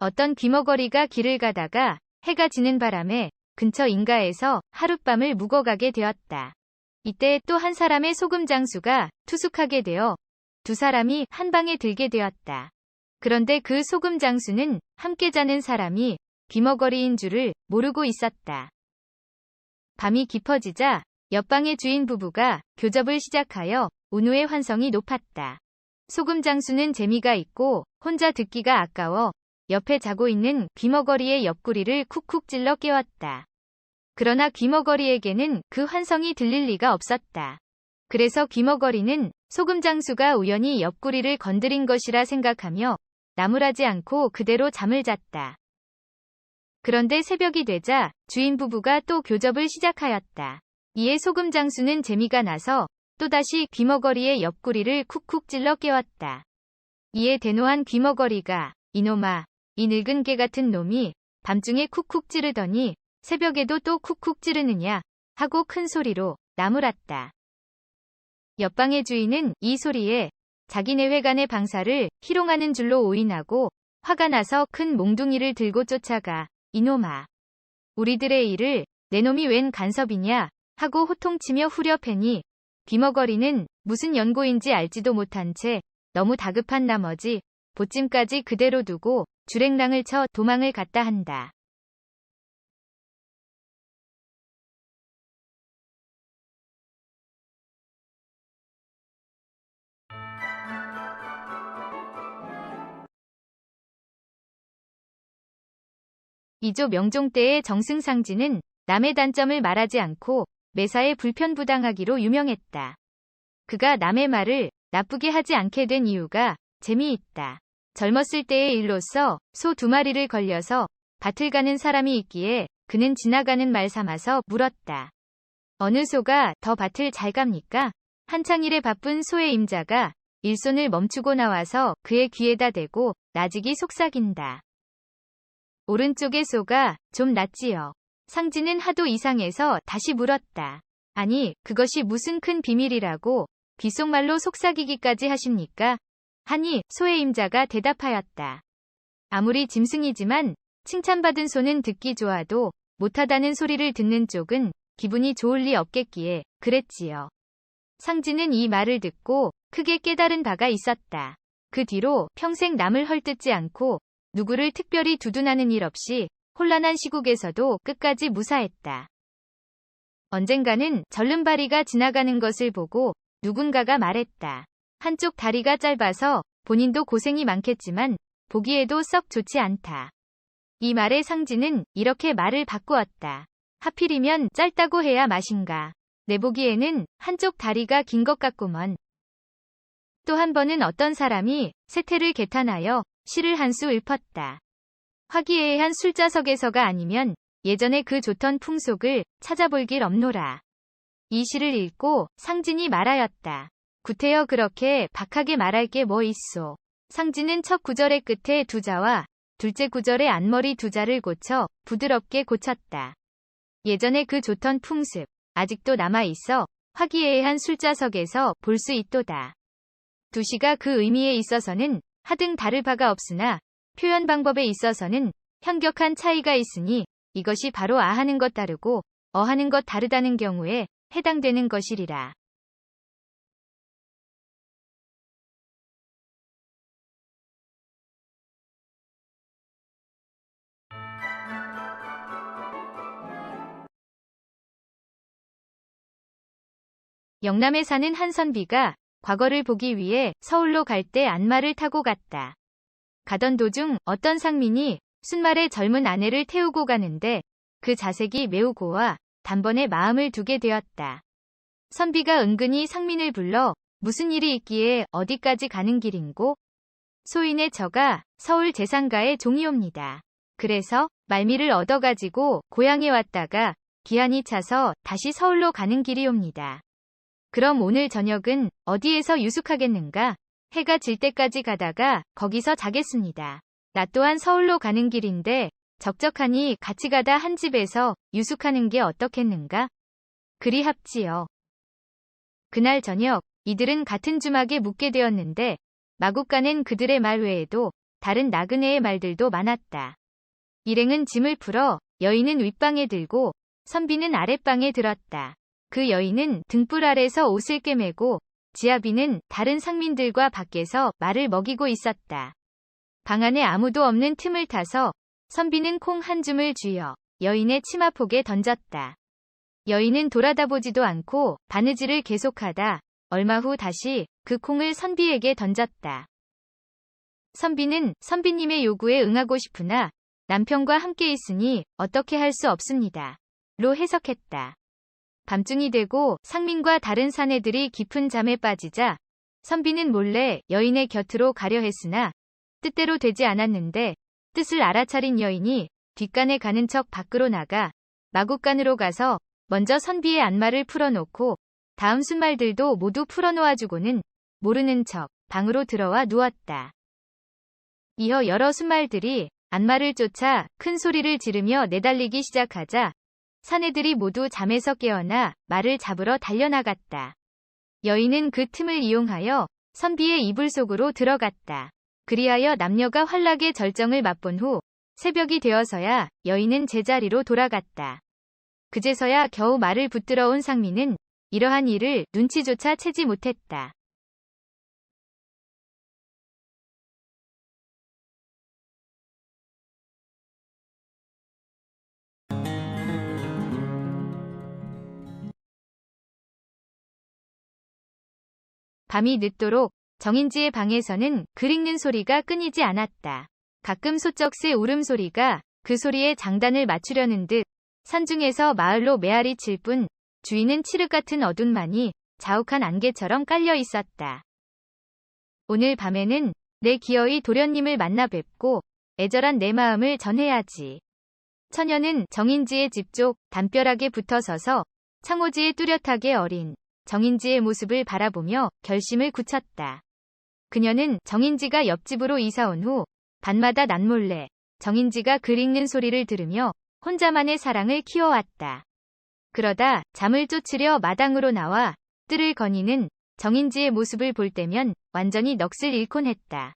어떤 귀머거리가 길을 가다가 해가 지는 바람에 근처 인가에서 하룻밤을 묵어가게 되었다. 이때 또 한 사람의 소금 장수가 투숙하게 되어 두 사람이 한 방에 들게 되었다. 그런데 그 소금 장수는 함께 자는 사람이 귀머거리인 줄을 모르고 있었다. 밤이 깊어지자 옆방의 주인 부부가 교접을 시작하여 운우의 환성이 높았다. 소금 장수는 재미가 있고 혼자 듣기가 아까워 옆에 자고 있는 귀머거리의 옆구리를 쿡쿡 찔러 깨웠다. 그러나 귀머거리에게는 그 환성이 들릴 리가 없었다. 그래서 귀머거리는 소금 장수가 우연히 옆구리를 건드린 것이라 생각하며 나무라지 않고 그대로 잠을 잤다. 그런데 새벽이 되자 주인 부부가 또 교접을 시작하였다. 이에 소금 장수는 재미가 나서 또다시 귀머거리의 옆구리를 쿡쿡 찔러 깨웠다. 이에 대노한 귀머거리가 이놈아, 이 늙은 개 같은 놈이 밤중에 쿡쿡 찌르더니 새벽에도 또 쿡쿡 찌르느냐 하고 큰 소리로 나무랐다. 옆방의 주인은 이 소리에 자기네 회관의 방사를 희롱하는 줄로 오인하고 화가 나서 큰 몽둥이를 들고 쫓아가 이놈아. 우리들의 일을 내 놈이 웬 간섭이냐 하고 호통치며 후려패니 귀머거리는 무슨 연고인지 알지도 못한 채 너무 다급한 나머지 보찜까지 그대로 두고 주랭랑을 쳐 도망을 갔다 한다. 이조 명종 때의 정승상지는 남의 단점을 말하지 않고 매사에 불편부당하기로 유명했다. 그가 남의 말을 나쁘게 하지 않게 된 이유가 재미있다. 젊었을 때의 일로서 소 두 마리를 걸려서 밭을 가는 사람이 있기에 그는 지나가는 말 삼아서 물었다. 어느 소가 더 밭을 잘 갑니까? 한창 일에 바쁜 소의 임자가 일손을 멈추고 나와서 그의 귀에다 대고 나직이 속삭인다. 오른쪽의 소가 좀 낫지요. 상지는 하도 이상해서 다시 물었다. 아니, 그것이 무슨 큰 비밀이라고 귓속말로 속삭이기까지 하십니까? 하니 소의 임자가 대답하였다. 아무리 짐승이지만 칭찬받은 소는 듣기 좋아도 못하다는 소리를 듣는 쪽은 기분이 좋을 리 없겠기에 그랬지요. 상지는 이 말을 듣고 크게 깨달은 바가 있었다. 그 뒤로 평생 남을 헐뜯지 않고 누구를 특별히 두둔하는 일 없이 혼란한 시국에서도 끝까지 무사했다. 언젠가는 절름발이가 지나가는 것을 보고 누군가가 말했다. 한쪽 다리가 짧아서 본인도 고생이 많겠지만 보기에도 썩 좋지 않다. 이 말의 상지는 이렇게 말을 바꾸었다. 하필이면 짧다고 해야 맛인가. 내 보기에는 한쪽 다리가 긴 것 같구먼. 또 한 번은 어떤 사람이 세태를 개탄하여 시를 한 수 읊었다. 화기애애한 술자석에서가 아니면 예전에 그 좋던 풍속을 찾아볼 길 없노라. 이 시를 읽고 상진이 말하였다. 구태여 그렇게 박하게 말할 게 뭐 있소. 상진은 첫 구절의 끝에 두 자와 둘째 구절의 앞머리 두 자를 고쳐 부드럽게 고쳤다. 예전에 그 좋던 풍습, 아직도 남아있어 화기애애한 술자석에서 볼 수 있도다. 두 시가 그 의미에 있어서는 하등 다를 바가 없으나 표현 방법에 있어서는 현격한 차이가 있으니 이것이 바로 아하는 것 다르고 어하는 것 다르다는 경우에 해당되는 것이리라. 영남에 사는 한선비가 과거를 보기 위해 서울로 갈 때 안마를 타고 갔다. 가던 도중 어떤 상민이 순말에 젊은 아내를 태우고 가는데 그 자색이 매우 고와 단번에 마음을 두게 되었다. 선비가 은근히 상민을 불러 무슨 일이 있기에 어디까지 가는 길인고? 소인의 저가 서울 재상가의 종이옵니다. 그래서 말미를 얻어가지고 고향에 왔다가 기한이 차서 다시 서울로 가는 길이옵니다. 그럼 오늘 저녁은 어디에서 유숙하겠는가? 해가 질 때까지 가다가 거기서 자겠습니다. 나 또한 서울로 가는 길인데 적적하니 같이 가다 한 집에서 유숙하는 게 어떻겠는가? 그리 합지요. 그날 저녁 이들은 같은 주막에 묵게 되었는데 마국간엔 그들의 말 외에도 다른 나그네의 말들도 많았다. 일행은 짐을 풀어 여인은 윗방에 들고 선비는 아랫방에 들었다. 그 여인은 등불 아래서 옷을 꿰매고 지아비는 다른 상민들과 밖에서 말을 먹이고 있었다. 방 안에 아무도 없는 틈을 타서 선비는 콩 한 줌을 쥐어 여인의 치마폭에 던졌다. 여인은 돌아다보지도 않고 바느질을 계속하다 얼마 후 다시 그 콩을 선비에게 던졌다. 선비는 선비님의 요구에 응하고 싶으나 남편과 함께 있으니 어떻게 할 수 없습니다. 로 해석했다. 밤중이 되고 상민과 다른 사내들이 깊은 잠에 빠지자 선비는 몰래 여인의 곁으로 가려 했으나 뜻대로 되지 않았는데 뜻을 알아차린 여인이 뒷간에 가는 척 밖으로 나가 마국간으로 가서 먼저 선비의 안마를 풀어놓고 다음 순말들도 모두 풀어놓아주고는 모르는 척 방으로 들어와 누웠다. 이어 여러 순말들이 안마를 쫓아 큰 소리를 지르며 내달리기 시작하자 사내들이 모두 잠에서 깨어나 말을 잡으러 달려나갔다. 여인은 그 틈을 이용하여 선비의 이불 속으로 들어갔다. 그리하여 남녀가 환락의 절정을 맛본 후 새벽이 되어서야 여인은 제자리로 돌아갔다. 그제서야 겨우 말을 붙들어 온 상민은 이러한 일을 눈치조차 채지 못했다. 밤이 늦도록 정인지의 방에서는 글 읽는 소리가 끊이지 않았다. 가끔 소쩍새 울음소리가 그 소리에 장단을 맞추려는 듯 산중에서 마을로 메아리 칠 뿐 주위는 칠흑 같은 어둠만이 자욱한 안개처럼 깔려 있었다. 오늘 밤에는 내 기어이 도련님을 만나 뵙고 애절한 내 마음을 전해야지. 처녀는 정인지의 집 쪽 담벼락에 붙어 서서 창호지의 뚜렷하게 어린 정인지의 모습을 바라보며 결심을 굳혔다. 그녀는 정인지가 옆집으로 이사온 후 밤마다 난몰래 정인지가 글 읽는 소리를 들으며 혼자만의 사랑을 키워왔다. 그러다 잠을 쫓으려 마당으로 나와 뜰을 거니는 정인지의 모습을 볼 때면 완전히 넋을 잃곤 했다.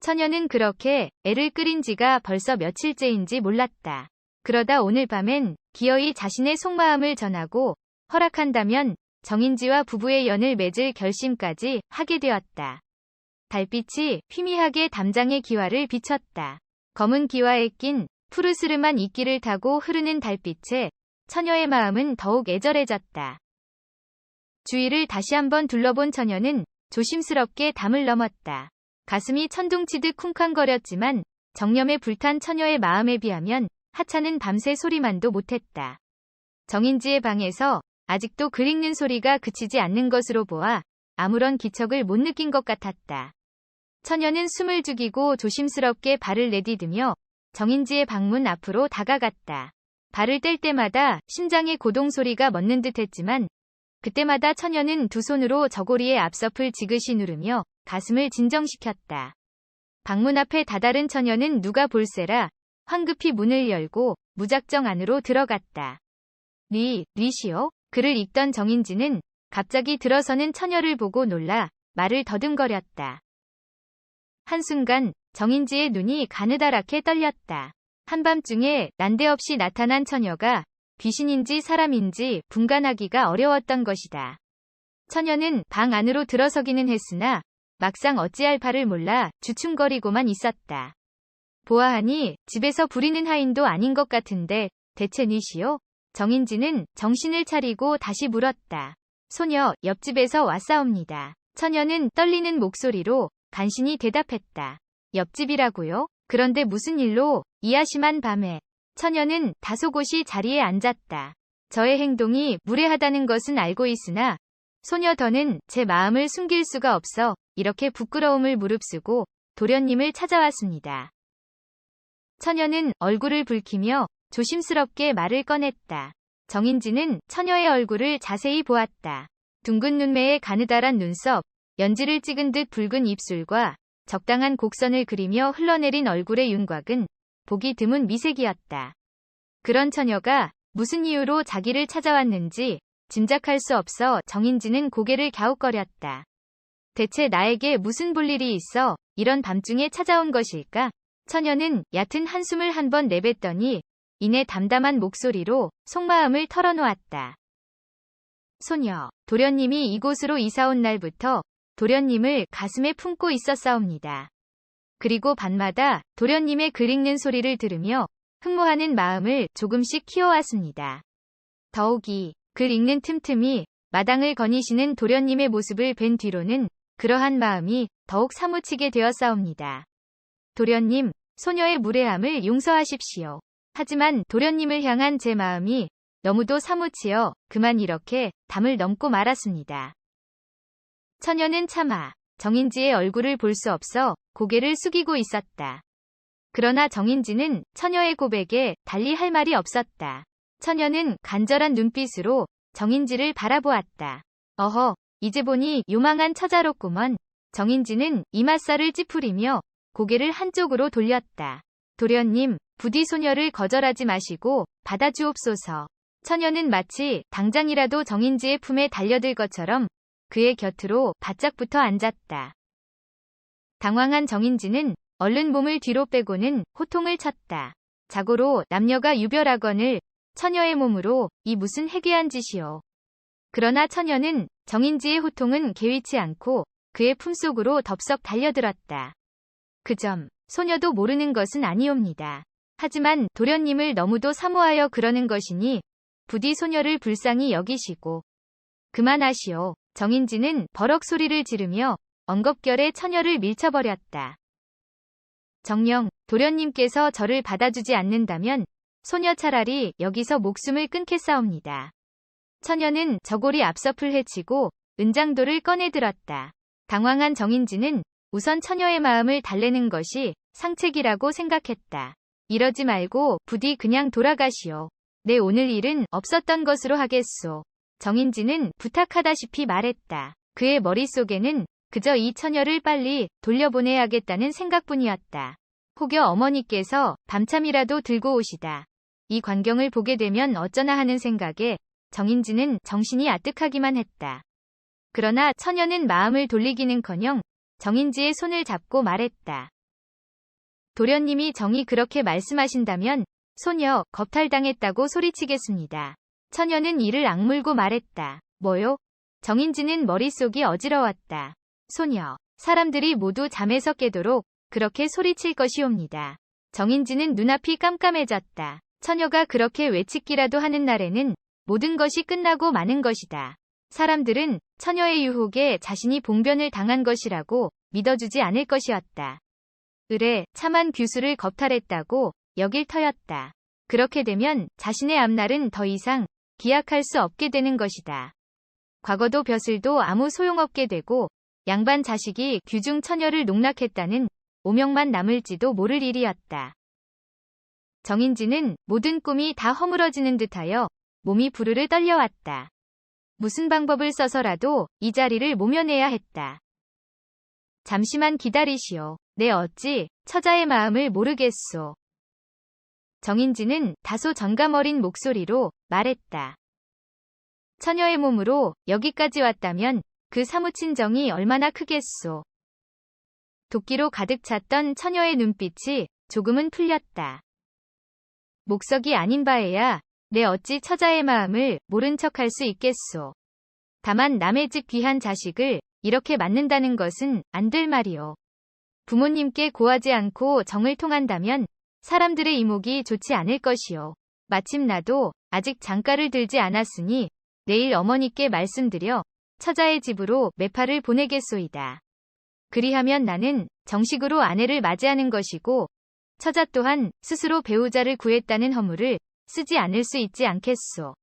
처녀는 그렇게 애를 끓인 지가 벌써 며칠째인지 몰랐다. 그러다 오늘 밤엔 기어이 자신의 속마음을 전하고 허락한다면 정인지와 부부의 연을 맺을 결심까지 하게 되었다. 달빛이 희미하게 담장의 기와를 비쳤다. 검은 기와에 낀 푸르스름한 이끼를 타고 흐르는 달빛에 처녀의 마음은 더욱 애절해졌다. 주위를 다시 한번 둘러본 처녀는 조심스럽게 담을 넘었다. 가슴이 천둥치듯 쿵쾅거렸지만 정념에 불탄 처녀의 마음에 비하면 하찮은 밤새 소리만도 못했다. 정인지의 방에서 아직도 글 읽는 소리가 그치지 않는 것으로 보아 아무런 기척을 못 느낀 것 같았다. 처녀는 숨을 죽이고 조심스럽게 발을 내디디며 정인지의 방문 앞으로 다가갔다. 발을 뗄 때마다 심장의 고동 소리가 멎는 듯 했지만 그때마다 처녀는 두 손으로 저고리의 앞섭을 지그시 누르며 가슴을 진정시켰다. 방문 앞에 다다른 처녀는 누가 볼세라 황급히 문을 열고 무작정 안으로 들어갔다. 리, 리시오? 글을 읽던 정인지는 갑자기 들어서는 처녀를 보고 놀라 말을 더듬거렸다. 한순간 정인지의 눈이 가느다랗게 떨렸다. 한밤중에 난데없이 나타난 처녀가 귀신인지 사람인지 분간하기가 어려웠던 것이다. 처녀는 방 안으로 들어서기는 했으나 막상 어찌할 바를 몰라 주춤거리고만 있었다. 보아하니 집에서 부리는 하인도 아닌 것 같은데 대체 니시오? 정인지는 정신을 차리고 다시 물었다. 소녀 옆집에서 왔사옵니다. 처녀는 떨리는 목소리로 간신히 대답했다. 옆집이라고요? 그런데 무슨 일로 이아심한 밤에 처녀는 다소곳이 자리에 앉았다. 저의 행동이 무례하다는 것은 알고 있으나 소녀 더는 제 마음을 숨길 수가 없어 이렇게 부끄러움을 무릅쓰고 도련님을 찾아왔습니다. 처녀는 얼굴을 붉히며 조심스럽게 말을 꺼냈다. 정인지는 처녀의 얼굴을 자세히 보았다. 둥근 눈매에 가느다란 눈썹, 연지를 찍은 듯 붉은 입술과 적당한 곡선을 그리며 흘러내린 얼굴의 윤곽은 보기 드문 미색이었다. 그런 처녀가 무슨 이유로 자기를 찾아왔는지 짐작할 수 없어 정인지는 고개를 갸웃거렸다. 대체 나에게 무슨 볼일이 있어 이런 밤중에 찾아온 것일까? 처녀는 얕은 한숨을 한 번 내뱉더니 이내 담담한 목소리로 속마음을 털어놓았다. 소녀, 도련님이 이곳으로 이사온 날부터 도련님을 가슴에 품고 있었사옵니다. 그리고 밤마다 도련님의 글 읽는 소리를 들으며 흠모하는 마음을 조금씩 키워왔습니다. 더욱이 글 읽는 틈틈이 마당을 거니시는 도련님의 모습을 뵌 뒤로는 그러한 마음이 더욱 사무치게 되었사옵니다. 도련님, 소녀의 무례함을 용서하십시오. 하지만 도련님을 향한 제 마음이 너무도 사무치어 그만 이렇게 담을 넘고 말았습니다. 처녀는 차마 정인지의 얼굴을 볼 수 없어 고개를 숙이고 있었다. 그러나 정인지는 처녀의 고백에 달리 할 말이 없었다. 처녀는 간절한 눈빛으로 정인지를 바라보았다. 어허, 이제 보니 요망한 처자로구먼. 정인지는 이맛살을 찌푸리며 고개를 한쪽으로 돌렸다. 도련님, 부디 소녀를 거절하지 마시고 받아주옵소서. 처녀는 마치 당장이라도 정인지의 품에 달려들 것처럼 그의 곁으로 바짝 붙어 앉았다. 당황한 정인지는 얼른 몸을 뒤로 빼고는 호통을 쳤다. 자고로 남녀가 유별하거늘 처녀의 몸으로 이 무슨 해괴한 짓이오. 그러나 처녀는 정인지의 호통은 개의치 않고 그의 품속으로 덥석 달려들었다. 그 점, 소녀도 모르는 것은 아니옵니다. 하지만 도련님을 너무도 사모하여 그러는 것이니 부디 소녀를 불쌍히 여기시고 그만하시오. 정인지는 버럭 소리를 지르며 엉겁결에 처녀를 밀쳐버렸다. 정령, 도련님께서 저를 받아주지 않는다면 소녀 차라리 여기서 목숨을 끊겠사옵니다. 처녀는 저고리 앞서풀 헤치고 은장도를 꺼내들었다. 당황한 정인지는 우선 처녀의 마음을 달래는 것이 상책이라고 생각했다. 이러지 말고 부디 그냥 돌아가시오. 내 오늘 일은 없었던 것으로 하겠소. 정인지는 부탁하다시피 말했다. 그의 머릿속에는 그저 이 처녀를 빨리 돌려보내야겠다는 생각뿐이었다. 혹여 어머니께서 밤참이라도 들고 오시다. 이 광경을 보게 되면 어쩌나 하는 생각에 정인지는 정신이 아득하기만 했다. 그러나 처녀는 마음을 돌리기는커녕 정인지의 손을 잡고 말했다. 도련님이 정이 그렇게 말씀하신다면 소녀 겁탈당했다고 소리치겠습니다. 처녀는 이를 악물고 말했다. 뭐요? 정인지는 머릿속이 어지러웠다. 소녀, 사람들이 모두 잠에서 깨도록 그렇게 소리칠 것이옵니다. 정인지는 눈앞이 깜깜해졌다. 처녀가 그렇게 외치기라도 하는 날에는 모든 것이 끝나고 마는 것이다. 사람들은 처녀의 유혹에 자신이 봉변을 당한 것이라고 믿어주지 않을 것이었다. 을에 참한 규수를 겁탈했다고 여길 터였다. 그렇게 되면 자신의 앞날은 더 이상 기약할 수 없게 되는 것이다. 과거도 벼슬도 아무 소용없게 되고 양반 자식이 규중 처녀를 농락했다는 오명만 남을지도 모를 일이었다. 정인지는 모든 꿈이 다 허물어지는 듯하여 몸이 부르르 떨려왔다. 무슨 방법을 써서라도 이 자리를 모면해야 했다. 잠시만 기다리시오. 내 어찌 처자의 마음을 모르겠소. 정인지는 다소 정감 어린 목소리로 말했다. 처녀의 몸으로 여기까지 왔다면 그 사무친 정이 얼마나 크겠소. 도끼로 가득 찼던 처녀의 눈빛이 조금은 풀렸다. 목석이 아닌 바에야 내 어찌 처자의 마음을 모른 척할 수 있겠소. 다만 남의 집 귀한 자식을 이렇게 맞는다는 것은 안 될 말이오. 부모님께 고하지 않고 정을 통한다면 사람들의 이목이 좋지 않을 것이요. 마침 나도 아직 장가를 들지 않았으니 내일 어머니께 말씀드려 처자의 집으로 매파를 보내겠소이다. 그리하면 나는 정식으로 아내를 맞이하는 것이고 처자 또한 스스로 배우자를 구했다는 허물을 쓰지 않을 수 있지 않겠소.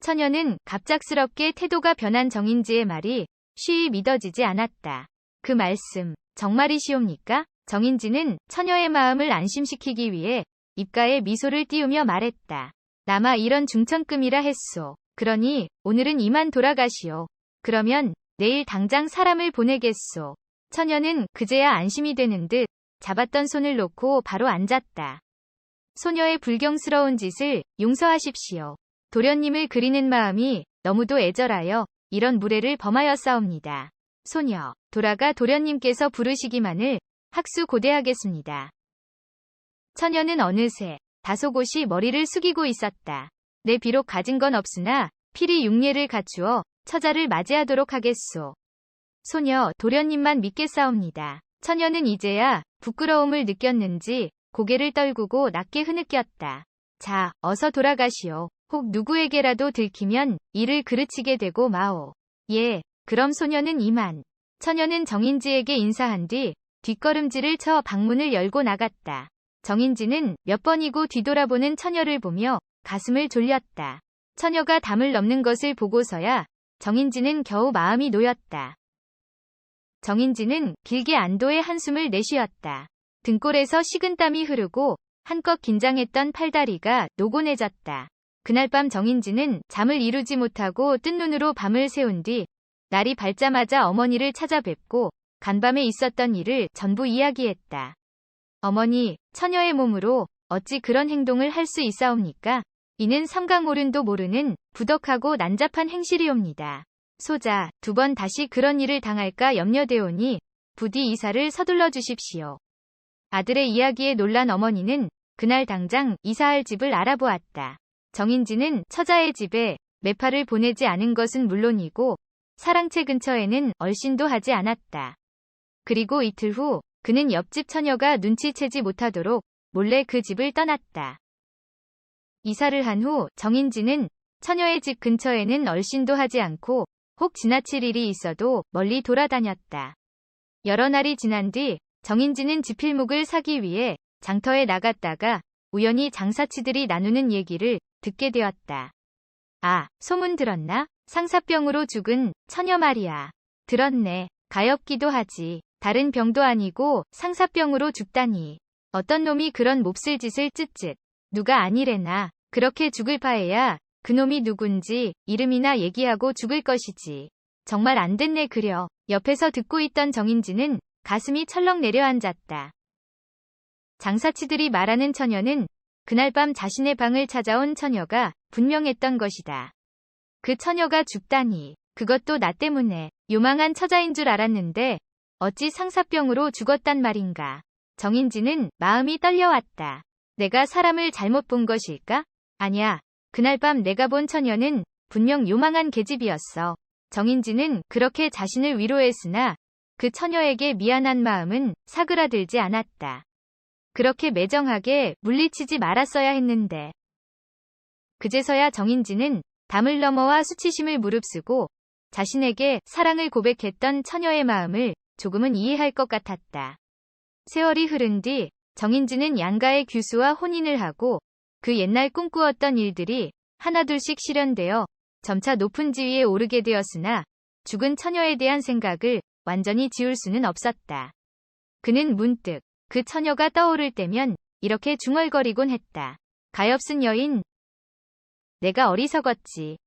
처녀는 갑작스럽게 태도가 변한 정인지의 말이 쉬이 믿어지지 않았다. 그 말씀 정말이시옵니까? 정인지는 처녀의 마음을 안심시키기 위해 입가에 미소를 띄우며 말했다. 나마 이런 중천금이라 했소. 그러니 오늘은 이만 돌아가시오. 그러면 내일 당장 사람을 보내겠소. 처녀는 그제야 안심이 되는 듯 잡았던 손을 놓고 바로 앉았다. 소녀의 불경스러운 짓을 용서하십시오. 도련님을 그리는 마음이 너무도 애절하여 이런 무례를 범하였사옵니다. 소녀, 돌아가 도련님께서 부르시기만을 학수 고대하겠습니다. 처녀는 어느새 다소곳이 머리를 숙이고 있었다. 내 비록 가진 건 없으나 필히 육례를 갖추어 처자를 맞이하도록 하겠소. 소녀 도련님만 믿겠사옵니다. 처녀는 이제야 부끄러움을 느꼈는지 고개를 떨구고 낮게 흐느꼈다. 자, 어서 돌아가시오. 혹 누구에게라도 들키면 이를 그르치게 되고 마오. 예, 그럼 소녀는 이만. 처녀는 정인지에게 인사한 뒤 뒷걸음질을 쳐 방문을 열고 나갔다. 정인지는 몇 번이고 뒤돌아보는 처녀를 보며 가슴을 졸렸다. 처녀가 담을 넘는 것을 보고서야 정인지는 겨우 마음이 놓였다. 정인지는 길게 안도의 한숨을 내쉬었다. 등골에서 식은땀이 흐르고 한껏 긴장했던 팔다리가 노곤해졌다. 그날 밤 정인지는 잠을 이루지 못하고 뜬 눈으로 밤을 새운 뒤 날이 밝자마자 어머니를 찾아뵙고 간밤에 있었던 일을 전부 이야기했다. 어머니, 처녀의 몸으로 어찌 그런 행동을 할 수 있사옵니까? 이는 삼강오른도 모르는 부덕하고 난잡한 행실이옵니다. 소자, 두 번 다시 그런 일을 당할까 염려되오니 부디 이사를 서둘러 주십시오. 아들의 이야기에 놀란 어머니는 그날 당장 이사할 집을 알아보았다. 정인지는 처자의 집에 매파를 보내지 않은 것은 물론이고 사랑채 근처에는 얼씬도 하지 않았다. 그리고 이틀 후 그는 옆집 처녀가 눈치채지 못하도록 몰래 그 집을 떠났다. 이사를 한 후 정인지는 처녀의 집 근처에는 얼씬도 하지 않고 혹 지나칠 일이 있어도 멀리 돌아다녔다. 여러 날이 지난 뒤 정인지는 지필목을 사기 위해 장터에 나갔다가 우연히 장사치들이 나누는 얘기를 듣게 되었다. 아, 소문 들었나? 상사병으로 죽은 처녀 말이야. 들었네. 가엾기도 하지. 다른 병도 아니고 상사병으로 죽다니. 어떤 놈이 그런 몹쓸 짓을 쯧쯧. 누가 아니래나. 그렇게 죽을 바에야 그놈이 누군지 이름이나 얘기하고 죽을 것이지. 정말 안 됐네 그려. 옆에서 듣고 있던 정인지는 가슴이 철렁 내려앉았다. 장사치들이 말하는 처녀는 그날 밤 자신의 방을 찾아온 처녀가 분명했던 것이다. 그 처녀가 죽다니. 그것도 나 때문에 요망한 처자인 줄 알았는데 어찌 상사병으로 죽었단 말인가. 정인지는 마음이 떨려왔다. 내가 사람을 잘못 본 것일까? 아니야. 그날 밤 내가 본 처녀는 분명 요망한 계집이었어. 정인지는 그렇게 자신을 위로했으나 그 처녀에게 미안한 마음은 사그라들지 않았다. 그렇게 매정하게 물리치지 말았어야 했는데. 그제서야 정인지는 담을 넘어와 수치심을 무릅쓰고 자신에게 사랑을 고백했던 처녀의 마음을 조금은 이해할 것 같았다. 세월이 흐른 뒤 정인지는 양가의 규수와 혼인을 하고 그 옛날 꿈꾸었던 일들이 하나둘씩 실현되어 점차 높은 지위에 오르게 되었으나 죽은 처녀에 대한 생각을 완전히 지울 수는 없었다. 그는 문득 그 처녀가 떠오를 때면 이렇게 중얼거리곤 했다. 가엾은 여인. 내가 어리석었지.